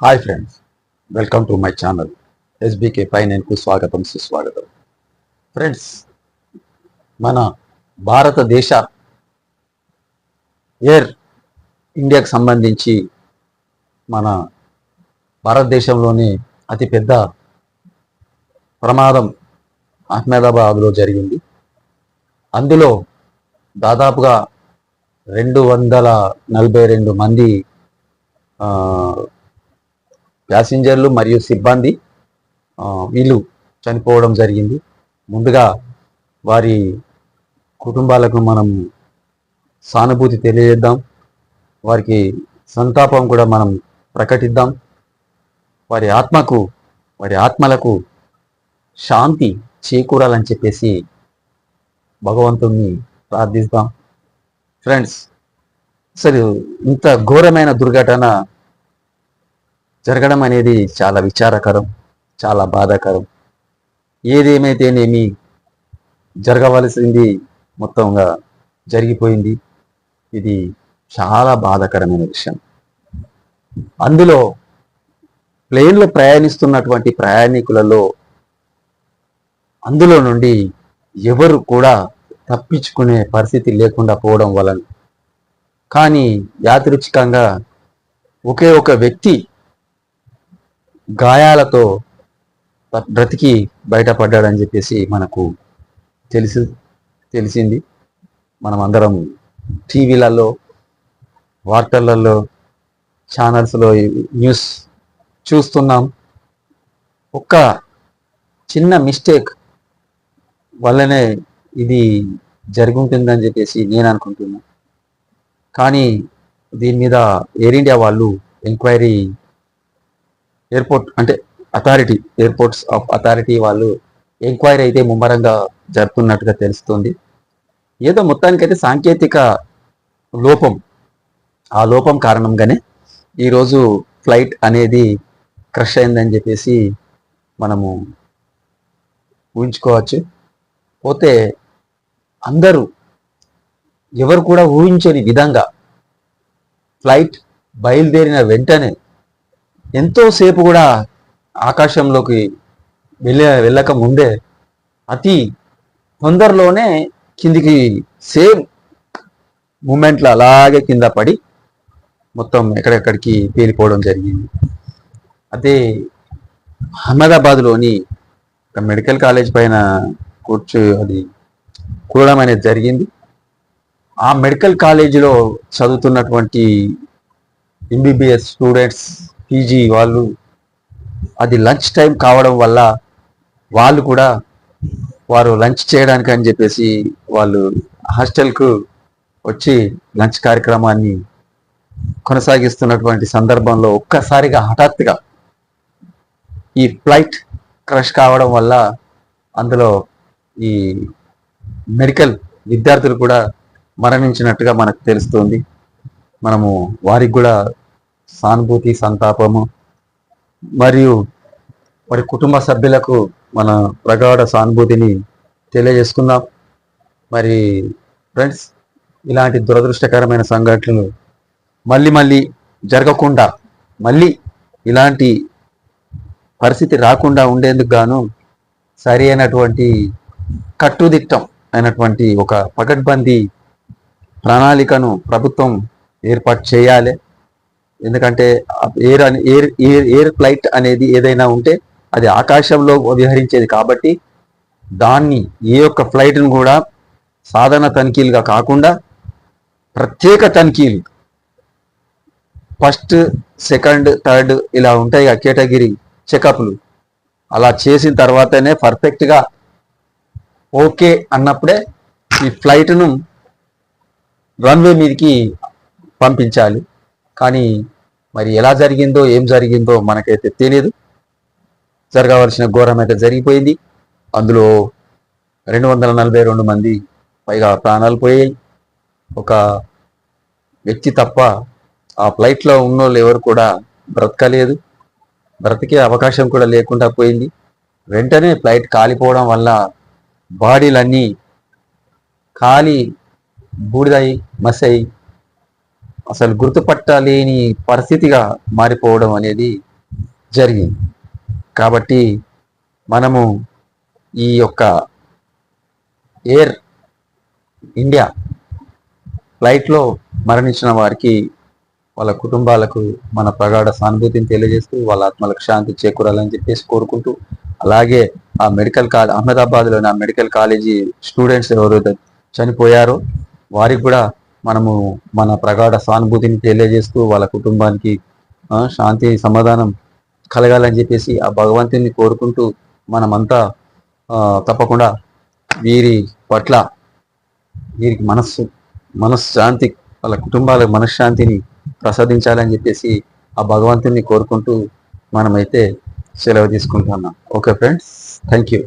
Hi friends welcome to my channel SBK ఫైనాన్కు స్వాగతం సుస్వాగతం friends మన భారతదేశ ఎయిర్ ఇండియాకు సంబంధించి మన భారతదేశంలోనే అతిపెద్ద ప్రమాదం అహ్మదాబాద్లో జరిగింది అందులో దాదాపుగా రెండు వందల నలభై రెండు మంది ప్యాసింజర్లు మరియు సిబ్బంది వీళ్ళు చనిపోవడం జరిగింది. ముందుగా వారి కుటుంబాలకు మనం సానుభూతి తెలియజేద్దాం. వారికి సంతాపం కూడా మనం ప్రకటిద్దాం. వారి ఆత్మకు వారి ఆత్మలకు శాంతి చేకూరాలని చెప్పేసి భగవంతుణ్ణి ప్రార్థిస్తాం. ఫ్రెండ్స్ అసలు ఇంత ఘోరమైన దుర్ఘటన జరగడం అనేది చాలా విచారకరం చాలా బాధాకరం. ఏదేమైతేనేమి జరగవలసింది మొత్తంగా జరిగిపోయింది ఇది చాలా బాధాకరమైన విషయం. అందులో ప్లేన్లో ప్రయాణిస్తున్నటువంటి ప్రయాణికులలో అందులో నుండి ఎవరు కూడా తప్పించుకునే పరిస్థితి లేకుండా పోవడం వలన. కానీ యాదృచ్ఛికంగా ఒకే ఒక వ్యక్తి గాయాలతో బ్రతికి బయటపడ్డాడని చెప్పేసి మనకు తెలిసి తెలిసింది. మనం అందరం టీవీలలో వార్తలలో ఛానల్స్లో న్యూస్ చూస్తున్నాం. ఒక్క చిన్న మిస్టేక్ వల్లనే ఇది జరుగుంటుందని చెప్పేసి నేను అనుకుంటున్నాను కానీ దీని మీద ఎయిర్ ఇండియా వాళ్ళు ఎంక్వైరీ ఎయిర్పోర్ట్ అంటే అథారిటీ ఎయిర్పోర్ట్స్ ఆఫ్ అథారిటీ వాళ్ళు ఎంక్వైరీ అయితే ముమ్మరంగా జరుపుతున్నట్టుగా తెలుస్తుంది. ఏదో మొత్తానికైతే సాంకేతిక లోపం ఆ లోపం కారణంగానే ఈరోజు ఫ్లైట్ అనేది క్రష్ అయిందని చెప్పేసి మనము ఊహించుకోవచ్చు. పోతే అందరూ ఎవరు కూడా ఊహించని విధంగా ఫ్లైట్ బయలుదేరిన వెంటనే ఎంతోసేపు కూడా ఆకాశంలోకి వెళ్ళ వెళ్ళక ముందే అతి తొందరలోనే కిందికి సేమ్ మూమెంట్లో అలాగే కింద పడి మొత్తం ఎక్కడెక్కడికి పేలిపోవడం జరిగింది. అదే అహ్మదాబాద్లోని ఒక మెడికల్ కాలేజ్ పైన కూర్చు అది కూడడం అనేది జరిగింది. ఆ మెడికల్ కాలేజీలో చదువుతున్నటువంటి ఎంబీబీఎస్ స్టూడెంట్స్ పీజీ వాళ్ళు అది లంచ్ టైం కావడం వల్ల వాళ్ళు కూడా వారు లంచ్ చేయడానికి అని చెప్పేసి వాళ్ళు హాస్టల్కు వచ్చి లంచ్ కార్యక్రమాన్ని కొనసాగిస్తున్నటువంటి సందర్భంలో ఒక్కసారిగా హఠాత్తుగా ఈ ఫ్లైట్ క్రష్ కావడం వల్ల అందులో ఈ మెడికల్ విద్యార్థులు కూడా మరణించినట్టుగా మనకు తెలుస్తుంది. మనము వారికి కూడా సానుభూతి సంతాపము మరియు వారి కుటుంబ సభ్యులకు మన ప్రగాఢ సానుభూతిని తెలియజేసుకుందాం. మరి ఫ్రెండ్స్ ఇలాంటి దురదృష్టకరమైన సంఘటనలు మళ్ళీ మళ్ళీ జరగకుండా మళ్ళీ ఇలాంటి పరిస్థితి రాకుండా ఉండేందుకు గాను సరి అయినటువంటి కట్టుదిట్టం అయినటువంటి ఒక పకడ్బందీ ప్రణాళికను ప్రభుత్వం ఏర్పాటు చేయాలి. ఎందుకంటే ఎయిర్ అని ఎయిర్ ఎయిర్ ఎయిర్ ఫ్లైట్ అనేది ఏదైనా ఉంటే అది ఆకాశంలో విహరించేది కాబట్టి దాన్ని ఏ ఒక్క ఫ్లైట్ను కూడా సాధారణ తనిఖీలుగా కాకుండా ప్రత్యేక తనిఖీలు. ఫస్ట్ సెకండ్ థర్డ్ ఇలా ఉంటాయి ఆ కేటగిరీ చెకప్లు. అలా చేసిన తర్వాతనే పర్ఫెక్ట్గా ఓకే అన్నప్పుడే ఈ ఫ్లైట్ను రన్వే మీదకి పంపించాలి. కానీ మరి ఎలా జరిగిందో ఏం జరిగిందో మనకైతే తెలియదు జరగవలసిన ఘోరం అయితే జరిగిపోయింది. అందులో రెండు వందల నలభై రెండు మంది పైగా ప్రాణాలు పోయాయి. ఒక వ్యక్తి తప్ప ఆ ఫ్లైట్లో ఉన్నోళ్ళు ఎవరు కూడా బ్రతకలేదు. బ్రతికే అవకాశం కూడా లేకుండా పోయింది. వెంటనే ఫ్లైట్ కాలిపోవడం వల్ల బాడీలన్నీ కాలి బూడిదై మసై అసలు గుర్తుపట్టలేని పరిస్థితిగా మారిపోవడం అనేది జరిగింది. కాబట్టి మనము ఈ యొక్క ఎయిర్ ఇండియా ఫ్లైట్లో మరణించిన వారికి వాళ్ళ కుటుంబాలకు మన ప్రగాఢ సానుభూతిని తెలియజేస్తూ వాళ్ళ ఆత్మలకు శాంతి చేకూరాలని చెప్పేసి కోరుకుంటూ అలాగే ఆ మెడికల్ కాలేజ్ అహ్మదాబాద్లోని ఆ మెడికల్ కాలేజీ స్టూడెంట్స్ ఎవరైతే చనిపోయారో వారికి కూడా మనము మన ప్రగాఢ సానుభూతిని తెలియజేస్తూ వాళ్ళ కుటుంబానికి శాంతి సమాధానం కలగాలని చెప్పేసి ఆ భగవంతుని కోరుకుంటూ మనమంతా తప్పకుండా వీరి పట్ల వీరికి మనస్సు మనశ్శాంతి వాళ్ళ కుటుంబాల మనశ్శాంతిని ప్రసాదించాలని చెప్పేసి ఆ భగవంతుని కోరుకుంటూ మనమైతే సెలవు తీసుకుంటున్నాం. Okay friends thank you